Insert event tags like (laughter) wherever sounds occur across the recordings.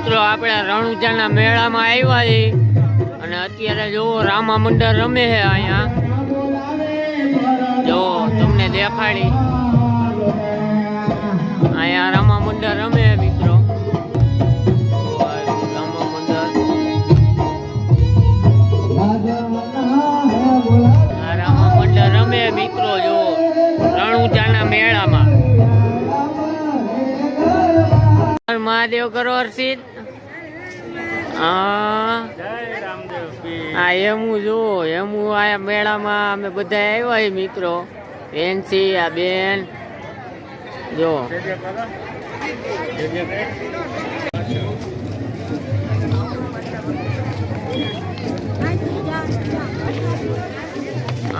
મિત્રો, આપણે રણુજાના મેળામાં આવ્યા છે અને અત્યારે જો રામા મંડળ રમે છે અહીંયા. જો તમને દેખાડી. અહીંયા રામા મંડળ રમે છે, મિત્રો. રામા મંડળ. રામા મિત્રો, જો રણુજાના મેળામાં. મહાદેવ કરો હર્ષિત હા. એમું જો એમું આ મેળામાં અમે બધા આવ્યા મિત્રો. એનસી, આ બેન. જો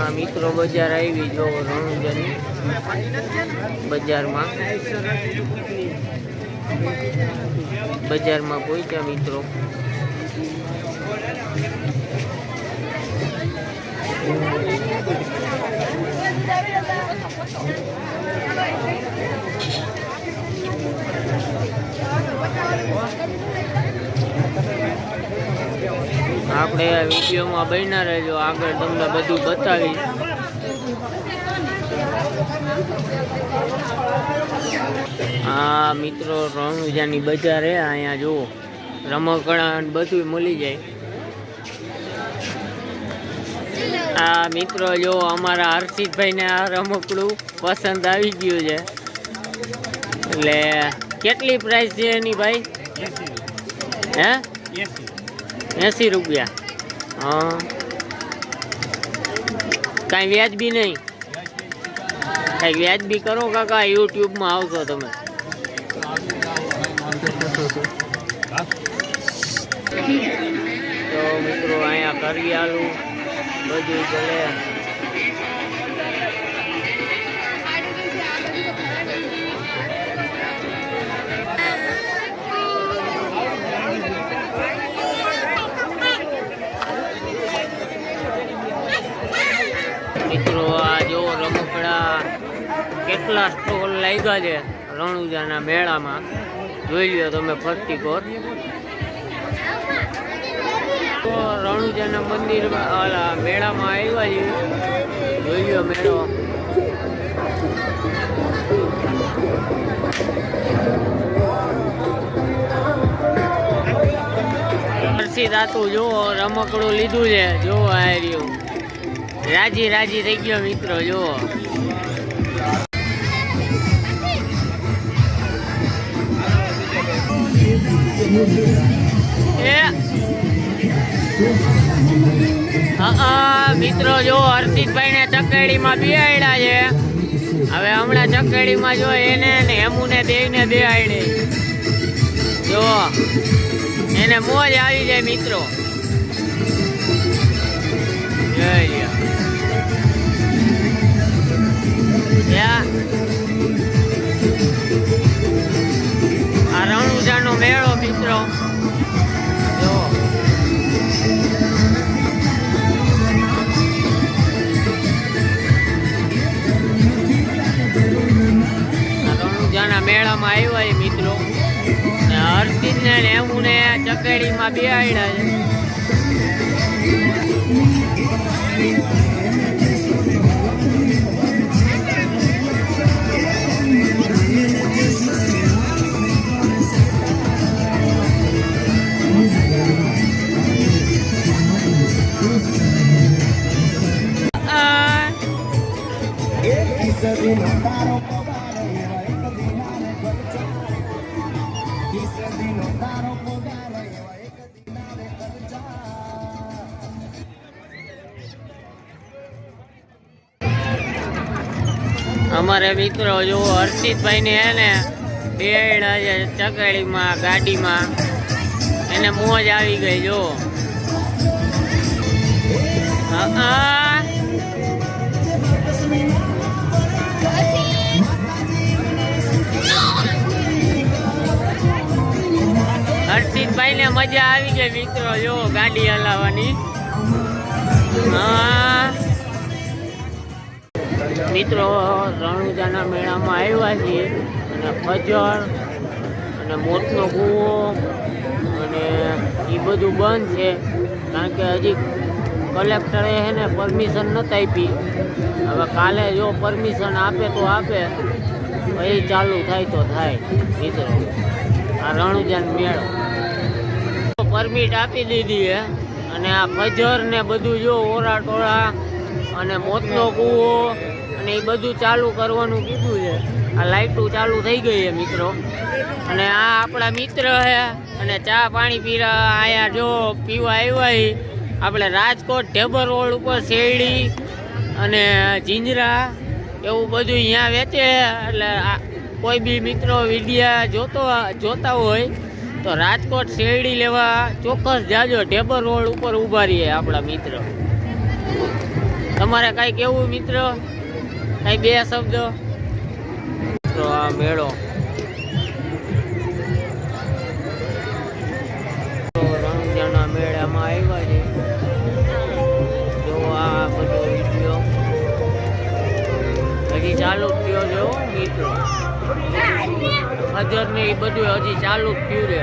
આ મિત્રો બજાર આવી જો રણુજન બજારમાં. બજારમાં પહોંચ્યા મિત્રો. આપણે વિડીયોમાં બન્યા રહેજો. આગળ તમને બધું બતાવીશ. આ મિત્રો, રણુજાની બજાર હે, અહીંયા જુઓ. રમકડા બધું મળી જાય. આ મિત્રો જો અમારા હર્ષિતભાઈને આ રમકડું પસંદ આવી ગયું છે. એટલે કેટલી પ્રાઇસ છે એની ભાઈ? હે? એસી રૂપિયા. હા. કાંઈ વ્યાજબી નહીં. કાંઈ વ્યાજબી કરો કાકા, યુટ્યુબમાં આવશો તમે. તો મિત્રો, અહીંયા કરિયાલું બધું ચલે મિત્રો, આ જો રમકડા કેટલા સ્ટોલ લાગ્યા છે રણુજાના મેળામાં. જોઈ લો તમે ફરતી કોર. તો રણુજાના મંદિર મેળામાં આવ્યા છે જોઈ મેળો. હર્ષિત આતું જો રમકડું લીધું છે. જોવો આ રાજી રાજી થઈ ગયો મિત્રો જોવો મિત્રો, જો હર્ષિતભાઈ ને ચકેડીમાં બિહાડ્યા છે. હવે હમણાં ચકેડીમાં જો એને ને હેમુને દેવને બિહાડી જો, એને મોજ આવી જાય, મિત્રો. આ રણુજાનો મેળો, મિત્રો. રણુજાના મેળામાં આવ્યા એ મિત્રો. ને હર્ષિત ને એવું ને ચકેડીમાં બેહાડ્યા છે. અમારે મિત્રો જો હર્ષિતભાઈ ને હે ને બેડ ચકડીમાં ગાડીમાં, એને મોજ આવી ગઈ, જો. હા. હા. ને મજા આવી ગઈ મિત્રો. જો ગાડી હલાવવાની. મિત્રો, રણુજાના મેળામાં આવ્યા છીએ. અને ખજર અને મોતનો કૂવો અને એ બધું બંધ છે. કારણ કે હજી કલેક્ટરે છે ને પરમિશન નથી આપી. હવે કાલે જો પરમિશન આપે તો આપે. પછી ચાલુ થાય તો થાય, મિત્રો. આ રણુજાન મેળો. પરમિટ આપી દીધી છે અને આ ફજર ને બધું જો ઓરા ટોળા અને મોતનો કૂવો અને એ બધું ચાલુ કરવાનું કીધું છે. આ લાઇટું ચાલુ થઈ ગઈ છે મિત્રો. અને આ આપણા મિત્ર છે અને ચા પાણી પીરા આયા જો પીવા આવ્યા. આપણે રાજકોટ ઢેબર રોડ ઉપર શેરડી અને જીંજરા એવું બધું અહીંયા વેચે એટલે કોઈ બી મિત્રો વિડીયા જોતો જોતા હોય તો રાજકોટ શેરડી લેવા ચોક્કસ જાજો. ઢેબર રોડ ઉપર ઊભા રહીએ આપણા મિત્ર. તમારે કાંઈ કેવું મિત્ર? કાંઈ બે શબ્દ? તો આ મેળો. રણુજાના મેળામાં આવ્યા છે. જો આ બધો વીડિયો હજી ચાલુ જ થયો છે મિત્રો. ખજર ને એ બધું હજી ચાલુ થયું રે.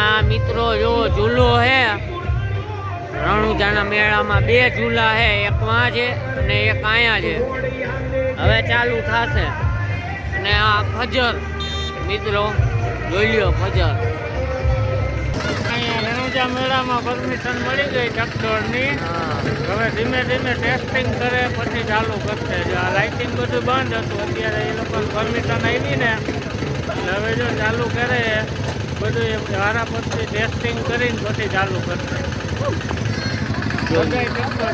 આ મિત્રો જો ઝૂલો હે, રણુજાના મેળામાં બે ઝૂલા હે, એક વાં છે અને એક આયા છે. હવે ચાલુ થશે. અને આ ખજર મિત્રો, જોઈ લ્યો ખજર અહીંયા રણુજા મેળામાં પરમિશન મળી ગઈ ટ્રેક્ટરની હવે ધીમે ધીમે ટેસ્ટિંગ કરે પછી ચાલુ કરશે. જો આ લાઇટિંગ બધું બંધ હતું અત્યારે એ લોકો પરમિશન આવી ને હવે જો ચાલુ કરે બધું એ વારા પછી ટેસ્ટિંગ કરીને પછી ચાલુ કરશે.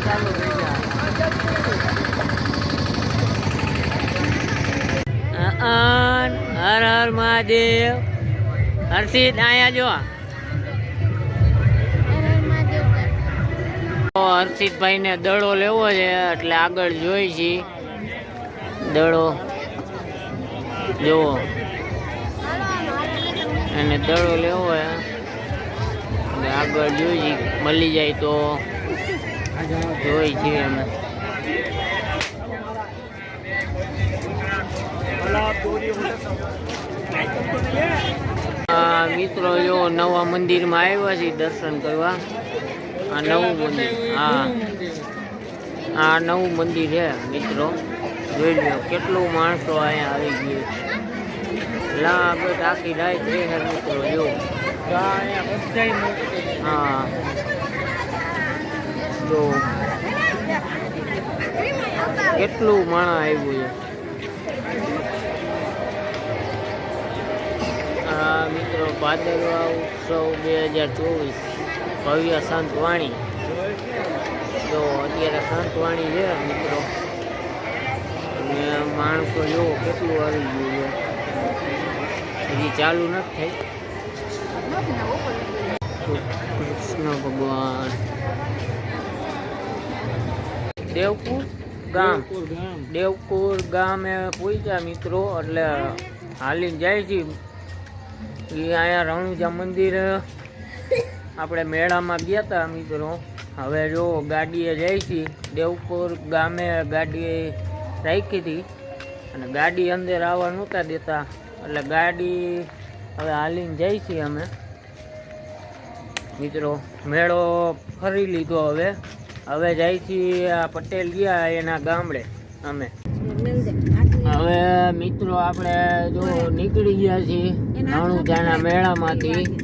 ચાલુ થઈ જાય અન હર હર મહાદેવ. હર્ષિત આયા જો હર્ષિતભાઈ ને દડો લેવો છે, એટલે આગળ જોઈ છી. દડો. જોવો. એને દડો લેવો છે. આગળ જોઈ છી, મળી જાય તો. જોઈ છીએ અમે. મિત્રો જો નવા મંદિરમાં આવ્યા છે દર્શન કરવા. આ નવું મંદિર. હા. આ નવું મંદિર છે, મિત્રો. જોઈ લો કેટલું માણસો અહીંયા આવી ગયું લા આપણે આખી રહે છે મિત્રો, જો. હા. જો. કેટલું માણસ આવ્યું છે. મિત્રો, ભાદરવા ઉત્સવ બે હજાર ચોવીસ. ભવ્ય સંતવાણી જો અત્યારે સંતવાણી છે મિત્રો. અને માણસો જો કેટલું આવી ગયું છે. હજી ચાલુ નથી થઈ. કૃષ્ણ ભગવાન. દેવપુર ગામ. દેવપુર ગામે. પૂછ્યા મિત્રો. એટલે હાલીને જાય છે. એ અહીંયા રણુજા મંદિર. આપણે મેળામાં ગયા હતા મિત્રો. હવે જો ગાડીએ જાય છે દેવપુર ગામે ગાડી રાખી હતી. અને ગાડી અંદર આવવા નહોતા દેતા. એટલે ગાડી હવે હાલીને જાય છે અમે. મિત્રો મેળો ફરી લીધો હવે. હવે જાય છીએ આ પટેલ ગયા એના ગામડે અમે. હવે મિત્રો આપણે જો નીકળી ગયા છીએ નાણું રણુજાના મેળામાંથી.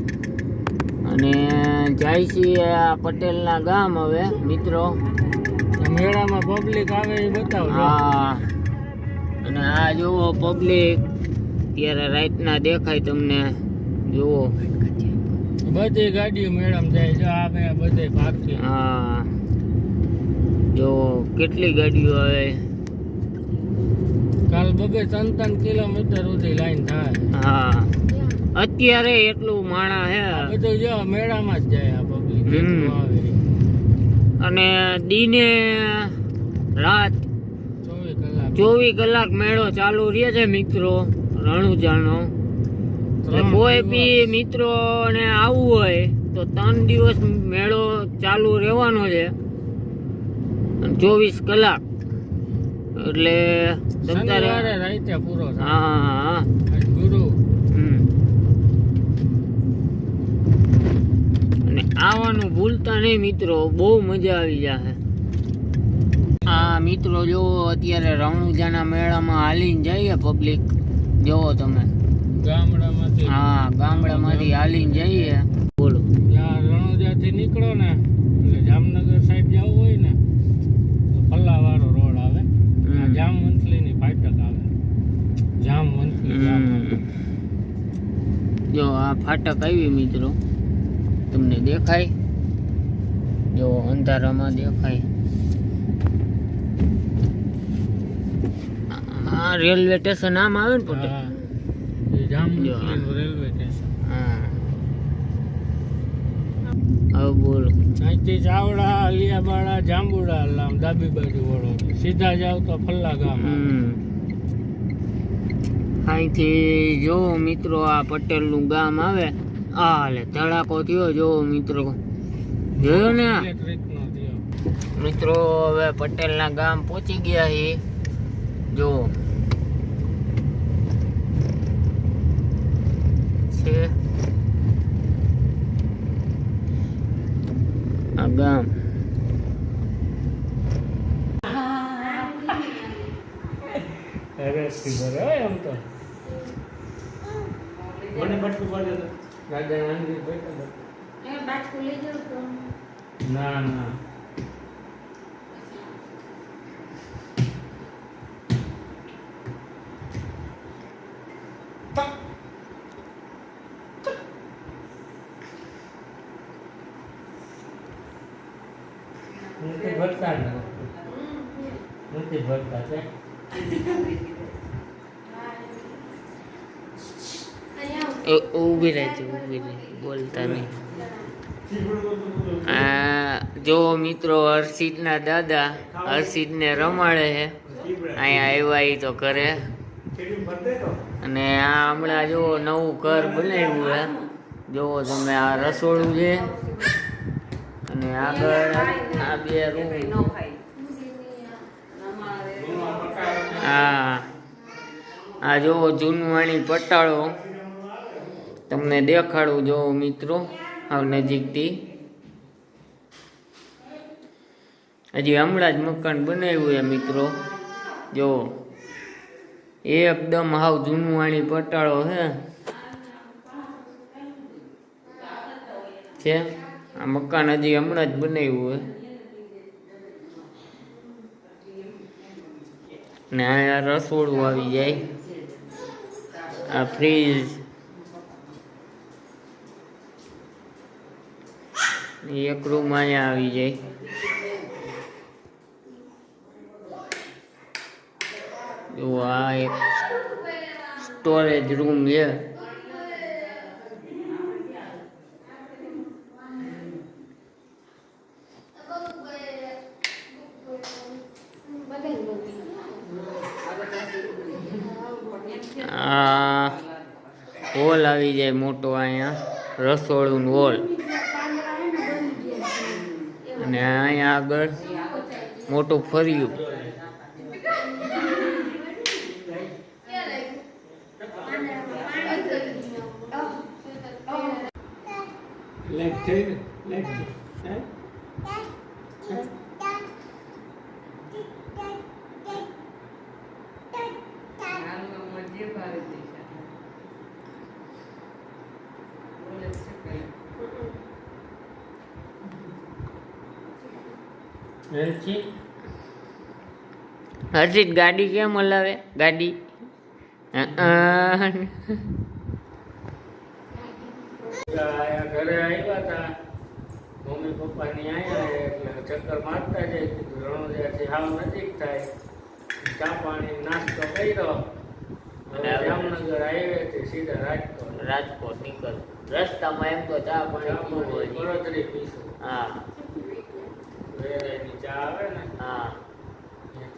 અને જાય છીએ આ પટેલના ગામ હવે મિત્રો. મેળામાં પબ્લિક આવે એ બતાવો હા. અને આ જુઓ પબ્લિક ત્યારે રાતના દેખાય તમને. જુઓ. બધી ગાડીઓ મેળામાં જાય છે આ મેં બધે ભાગતી હા. જો કેટલી ગાડીઓ આવે. કાલ બબે ત્રણ ત્રણ કિલોમીટર સુધી લાઈન થાય. હા. અત્યારે એટલું માણા હે. બધું જો મેળામાં જ જાય આ પબ્લિક. અને દીને રાત ચોવીસ કલાક. મેળો ચાલુ રહે છે મિત્રો રણુજાનો. એટલે કોઈ બી મિત્રો ને આવવું હોય તો ત્રણ દિવસ મેળો ચાલુ રહેવાનો છે. ચોવીસ કલાક. એટલે હા હા ગુરુ હમ. આવવાનું ભૂલતા નહીં મિત્રો બહુ મજા આવી જશે આ મિત્રો જો અત્યારે રણુજાના મેળામાં હાલીને જઈએ પબ્લિક જોવો તમે. ગામડામાંથી. હા ગામડામાંથી હાલીને જઈએ. બોલો. જ્યાં રણોજાથી નીકળો ને એટલે જામનગર સાઈડ જવું હોય ને તો પલ્લાવાળો રોડ આવે. હમ. જામ મંથલીની ફાટક આવે. જામ મંથલી જામ હમ. જો આ ફાટક આવી મિત્રો. તમને દેખાય? જો અંધારામાં દેખાય. આ રેલવે સ્ટેશન આમ આવે ને પોતે? હા. એ જામ જો રેલવે સ્ટેશન. હા. હવે અહીંથી ચાવડા અલિયાબાડા જાંબુડા લામ ડાબી બાજુ વળો. સીધા જાવ તો ફલ્લા ગામ. અહીંથી જો મિત્રો આ પટેલનું ગામ આવે આ તડાકો થયો જો મિત્રો. જોયો ને? મિત્રો હવે પટેલના ગામ પહોંચી ગયા છે જો. છે. આ ગામ. સરસથી ભરે એમ તો? મને બટકું પડે તો રાજા લઈ જાવ તો. ના ના. નથી ભરતા નથી ભરતા તે (laughs) એ ઊભી રહેજો, ઊભી રહે, બોલતા નહીં. આ જો મિત્રો હર્ષિતના દાદા હર્ષિતને રમાડે છે, અહીંયા આવ્યા એ તો કરે અને આ હમણાં જો નવું ઘર બનાવ્યું છે જોવો તમે આ રસોડું છે. અને આગળ આ બે રૂમ. હા, આ જુઓ જૂનવાણી પટાળો. તમને દેખાડું જો મિત્રો આવ નજીકથી. હજી હમણાં જ મકાન બનાવ્યું એ મિત્રો. જો, એકદમ હાવ વાણી પટાળો છે. છે? આ મકાન હજી હમણાં જ બનાવ્યું હે ને આ રસોડું આવી જાય. આ ફ્રીજ એક રૂમ અહીંયા આવી જાય. જો આ એક સ્ટોરેજ રૂમ છે. આ હોલ આવી જાય મોટો અહીંયા રસોડું હોલ અને અહીંયા આગળ મોટું ફર્યું. લેટ થઈ ને લેક હે હર્ષિત હર્ષિત ગાડી કેમ હલાવે? ગાડી. ઘરે આવ્યા હતા મમ્મી પપ્પાની આવ્યા એટલે ચક્કર મારતા જાય કીધું હાવ નજીક થાય ચા પાણી નાસ્તો કર્યો જામનગર હાઈવેથી સીધા રાજકોટ રાજકોટ નીકળ. રસ્તામાં એમ તો ચા પાણી. બરોતરી પીશું. હા. ચા આવે ને. હા.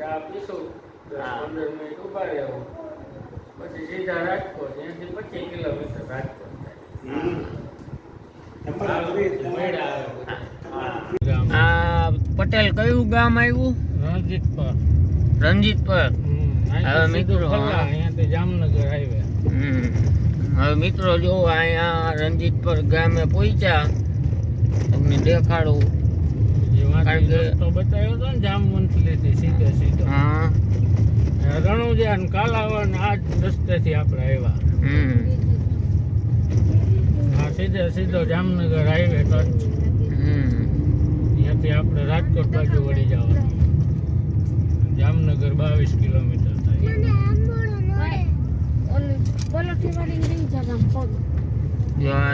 ચા પીશું પંદર મિનિટ ઊભા રહેવું પછી સીધા રાજકોટ ત્યાંથી પચીસ કિલોમીટર રાજકોટ પટેલ કયું ગામ આવ્યું? રણજીત પર રણજીતપર હવે મિત્રો, જામનગર હાઈવે. હમ. હવે મિત્રો જો અહીંયા રણજીતપર ગામે પહોંચ્યા તમને દેખાડું. કારણ કે- બતાવ્યો હતો ને જામવંથલીથી સીધે સીધો. હા. રણુજા ને કાલાવડ ને આ જ રસ્તેથી આપણે આવ્યા. સીધે સીધો જામનગર હાઈવે ટચ ત્યાંથી આપણે રાજકોટ બાજુ વળી જવાનું. જામનગર બાવીસ કિલોમીટર થાય.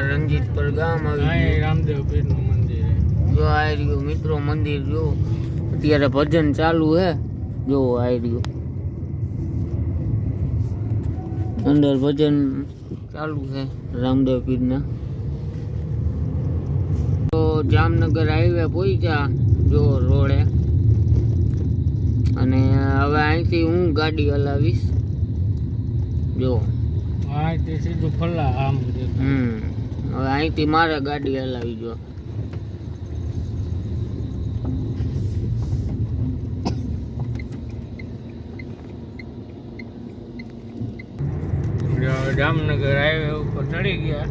રંજીત પર ગામ આવી રામદેવ પીરનું મંદિર છે જો આ રહ્યું મિત્રો મંદિર જો. અત્યારે ભજન ચાલુ હે. જો આ રહ્યું. અંદર ભજન ચાલુ છે રામદેવ પીરના. તો જામનગર હાઈવે પહોંચ્યા જો રોડે. અને હવે અહીંથી હું ગાડી હલાવીશ. જો. અહીંથી સીધું ફલ્લા આમ હમ હવે અહીંથી મારે ગાડી હલાવી જો જો જામનગર હાઈવે ઉપર ચડી ગયા.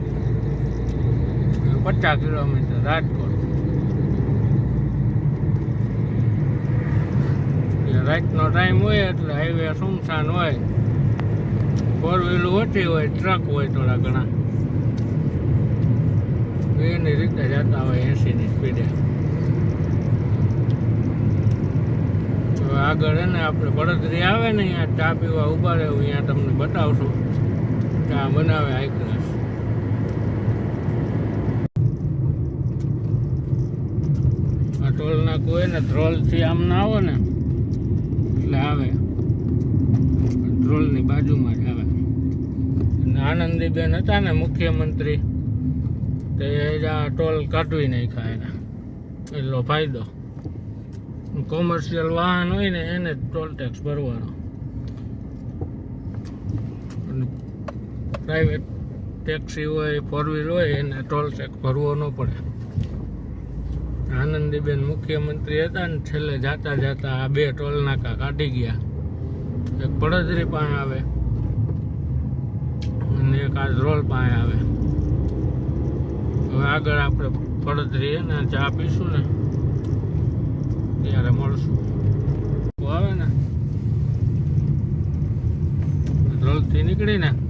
પચાસ કિલોમીટર રાજકોટ. રાતનો ટાઈમ હોય એટલે હાઈવે સુમસાન હોય. ફોર વ્હીલ ઓછી હોય ટ્રક હોય થોડા ઘણા. એની રીતે જતા હોય એસીની સ્પીડે આગળ એને આપણે બળદરી આવે ને, અહીંયા ચા પીવા ઊભા રહેવું, અહીંયા તમને બતાવશું. ચા બનાવે હાઈ આ ટોલ નાકું હોય ને, ધ્રોલથી આમ ના આવો ને, એટલે આવે. ધ્રોલની બાજુમાં જ આવે. આનંદીબેન હતા ને, મુખ્યમંત્રી, તે આ ટોલ કાઢવી નાખ્યા એના. એટલો ફાયદો. કોમર્શિયલ વાહન હોય ને, એને ટોલ ટેક્સ ભરવાનો. પ્રાઇવેટ ટેક્સી હોય ફોર વ્હીલ હોય, એને ટોલ ટેક્સ ભરવો ન પડે. આનંદીબેન મુખ્યમંત્રી હતા ને છેલ્લે જાતા જાતા આ બે ટોલ નાકા કાઢી ગયા. એક પડદરી પાસે આવે અને એક આ રોલ પાસે આવે. હવે આગળ આપણે પડદરી ને ચા પીશું ને, ત્યારે મળશું. આવે ને? રોલથી નીકળી ને એટલે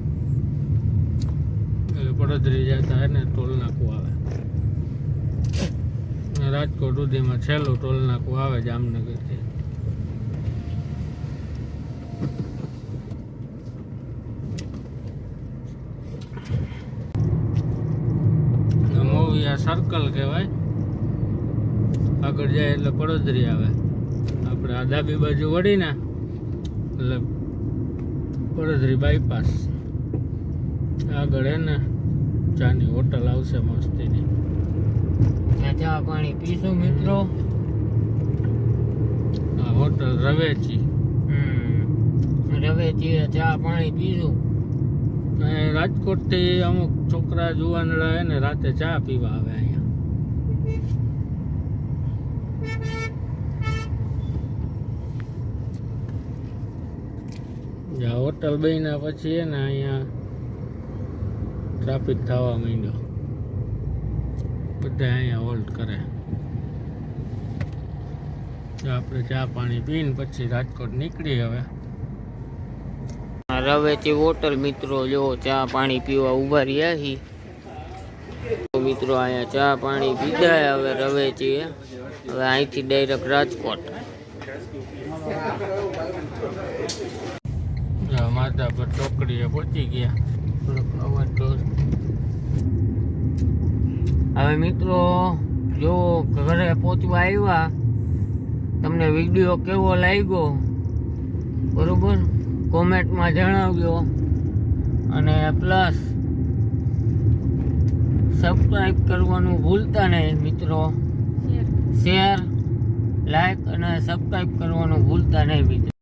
પડદરી જતા હે ને ટોલ નાકું આવે. રાજકોટ સુધીમાં છેલ્લું ટોલ આવે જામનગરથી. આ સર્કલ કહેવાય. આગળ જાય એટલે પડોદરી આવે. આપણે આ ડાબી બાજુ વળીને એટલે પડોદરી બાયપાસ આગળ હે ને ચાની હોટલ આવશે મસ્તીની. ત્યાં ચા પાણી પીશું મિત્રો. આ હોટલ રવેચી. રવેચી ચા પાણી પીશું. રાજકોટથી અમુક છોકરા જુવાનડા હે ને રાતે ચા પીવા આવે અહીંયા. હોટલ બન્યા પછી ને અહીંયા ટ્રાફિક થવા માંડ્યો. બધા અહીંયા હોલ્ડ કરે. આપણે ચા પાણી પીને પછી રાજકોટ નીકળી હવે. આ રવેચી હોટલ મિત્રો જો ચા પાણી પીવા ઊભા રહ્યા હી. તો મિત્રો અહીંયા ચા પાણી પીધા હવે રવેચી. હવે અહીંથી ડાયરેક્ટ રાજકોટ. માતા પર ચોકડીએ પહોંચી ગયા. થોડોક અવાજ તો હવે મિત્રો જો ઘરે પહોંચવા આવ્યા તમને વીડિયો કેવો લાગ્યો? બરોબર? કોમેન્ટમાં જણાવજો. અને પ્લસ સબસ્ક્રાઈબ કરવાનું ભૂલતા નહીં મિત્રો. શેર લાઈક અને સબસ્ક્રાઈબ કરવાનું ભૂલતા નહીં મિત્રો.